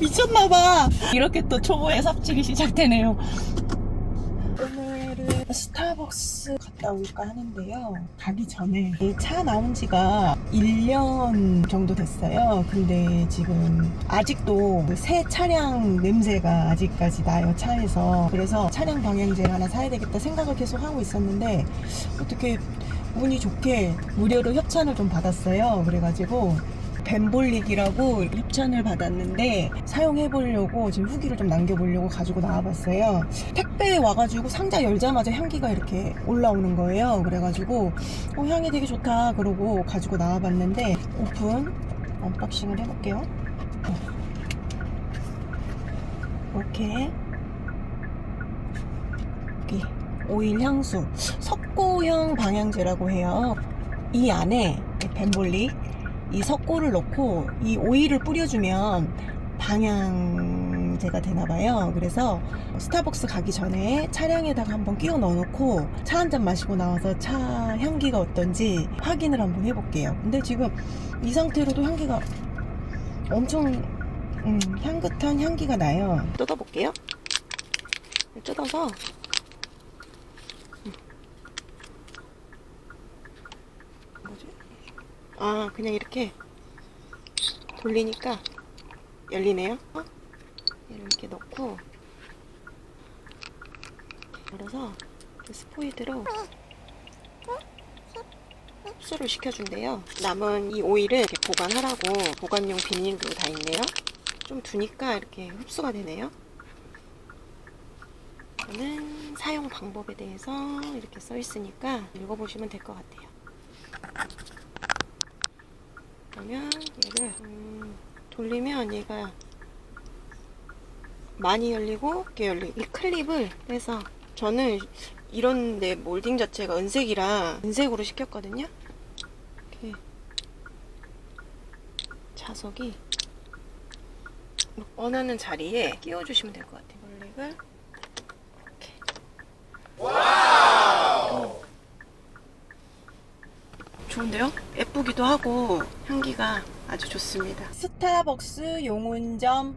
미쳤나봐. 이렇게 또 초보의 삽질이 시작되네요. 오늘은 스타벅스 갔다 올까 하는데요. 가기 전에 이차 나온 지가 1년 정도 됐어요. 근데 지금 아직도 그새 차량 냄새가 아직까지 나요, 차에서. 그래서 차량 방향제를 하나 사야 되겠다 생각을 계속 하고 있었는데 어떻게 운이 좋게 무료로 협찬을 좀 받았어요. 그래가지고 벤볼릭이라고 협찬을 받았는데 사용해보려고 지금 후기를 좀 남겨보려고 가지고 나와봤어요. 택배에 와가지고 상자 열자마자 향기가 이렇게 올라오는 거예요. 그래가지고 어, 향이 되게 좋다 그러고 가지고 나와봤는데 오픈 언박싱을 해볼게요. 이렇게 여기 오일 향수 석고형 방향제라고 해요. 이 안에 벤볼릭 이 석고를 넣고 이 오일을 뿌려주면 방향제가 되나봐요. 그래서 스타벅스 가기 전에 차량에다가 한번 끼워 넣어놓고 차 한 잔 마시고 나와서 차 향기가 어떤지 확인을 한번 해볼게요. 근데 지금 이 상태로도 향기가 엄청 음, 향긋한 향기가 나요. 뜯어볼게요. 뜯어서 음. 뭐지? 아 그냥 이렇게 돌리니까 열리네요. 어? 이렇게 넣고 열어서 스포이드로 흡수를 시켜준대요. 남은 이 오일을 보관하라고 보관용 비닐도 다 있네요. 좀 두니까 이렇게 흡수가 되네요. 저는 사용 방법에 대해서 이렇게 써 있으니까 읽어보시면 될 것 같아요. 그러면 얘를 음, 돌리면 얘가 많이 열리고 이렇게 열리고 이 클립을 빼서 저는 이런 데 몰딩 자체가 은색이라 은색으로 시켰거든요. 이렇게 자석이 원하는 자리에 끼워주시면 될 것 같아요. 몰릭을 이렇게. 좋은데요? 예쁘기도 하고 향기가 아주 좋습니다. 스타벅스 용운점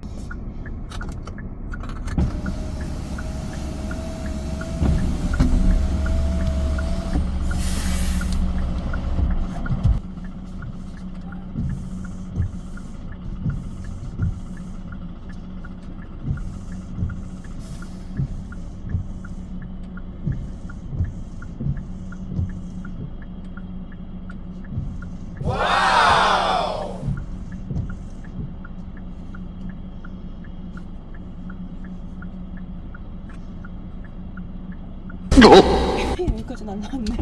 여기까지 날라왔네.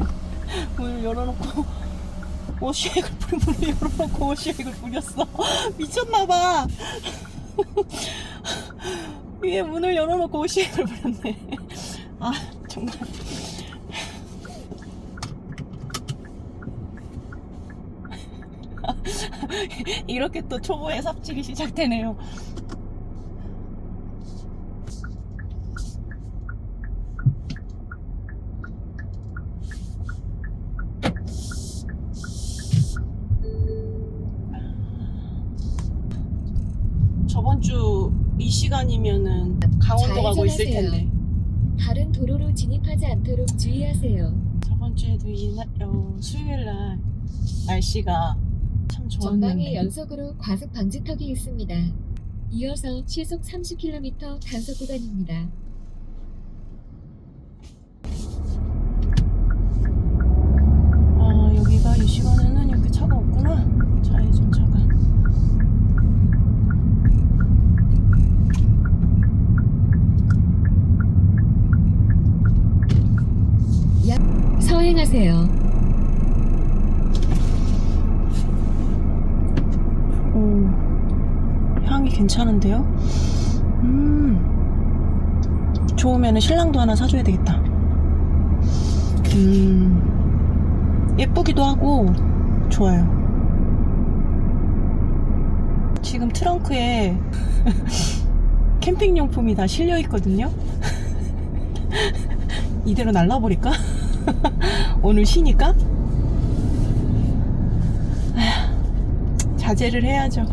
문을 열어놓고 워시액을 뿌리 문을 열어놓고 워시액을 뿌렸어. 미쳤나봐. 위에 문을 열어놓고 워시액을 뿌렸네. 아 정말. 이렇게 또 초보의 삽질이 시작되네요. 주 이 시간이면은 강원도 가고 있을 좌회전하세요. 텐데. 다른 도로로 진입하지 않도록 주의하세요. 저번 주에도 이 날, 어, 수요일 날 날씨가 참 전방에 좋았는데. 연속으로 과속 방지턱이 있습니다. 이어서 시속 30km 단속 구간입니다. 아 여기가 이 시간에는 이렇게 차가 없구나. 좌회전 차가. 서행하세요. 오 향이 괜찮은데요? 음 좋으면은 신랑도 하나 사줘야 되겠다. 음 예쁘기도 하고 좋아요. 지금 트렁크에 캠핑용품이 다 실려 있거든요. 이대로 날라버릴까? 오늘 쉬니까 자제를 해야죠.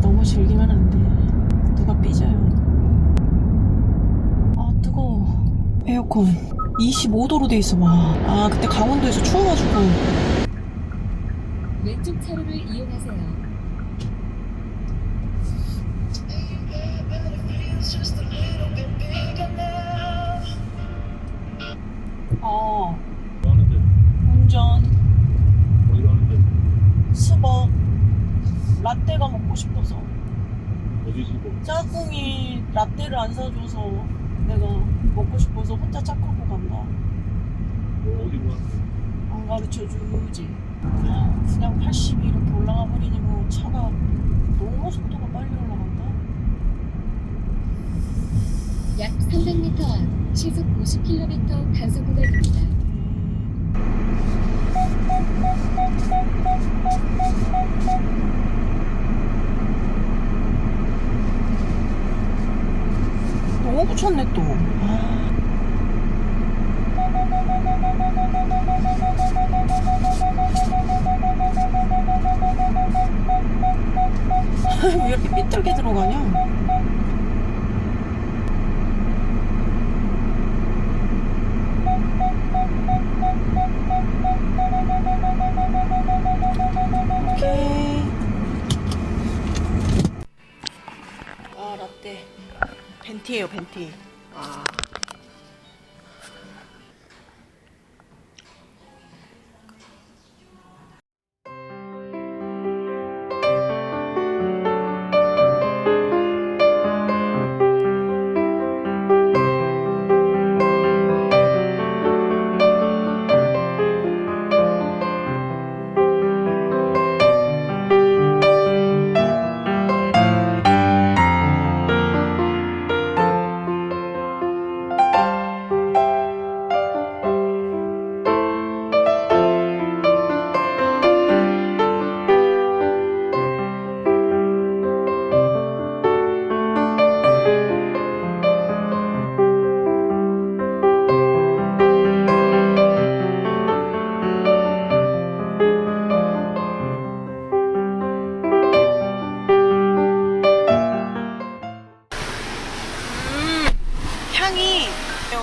너무 즐기면 안 돼. 누가 삐져요. 아 뜨거워. 에어컨 25도로 돼 있어 와. 아 그때 강원도에서 추워가지고. 왼쪽 차로를 이용하세요. 어 뭐 하는데? 운전 어디 가는데? 수박 라떼가 먹고 싶어서 어디 집어? 짝꿍이 라떼를 안 사줘서 내가 먹고 싶어서 혼자 차 끌고 간다 뭐 어디로 가는데? 안 가르쳐 주지 그냥 80이 이렇게 올라가 버리니 뭐 차가 너무 속도가 빨리 올라간다 약 300m 앞 시속 50km 단속 구간입니다. 너무 붙였네 또 아. 왜 이렇게 삐뚤게 들어가냐? 오케이. 아 라떼 벤티예요 벤티. 아.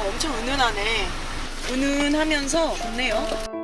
엄청 은은하네. 은은하면서 좋네요.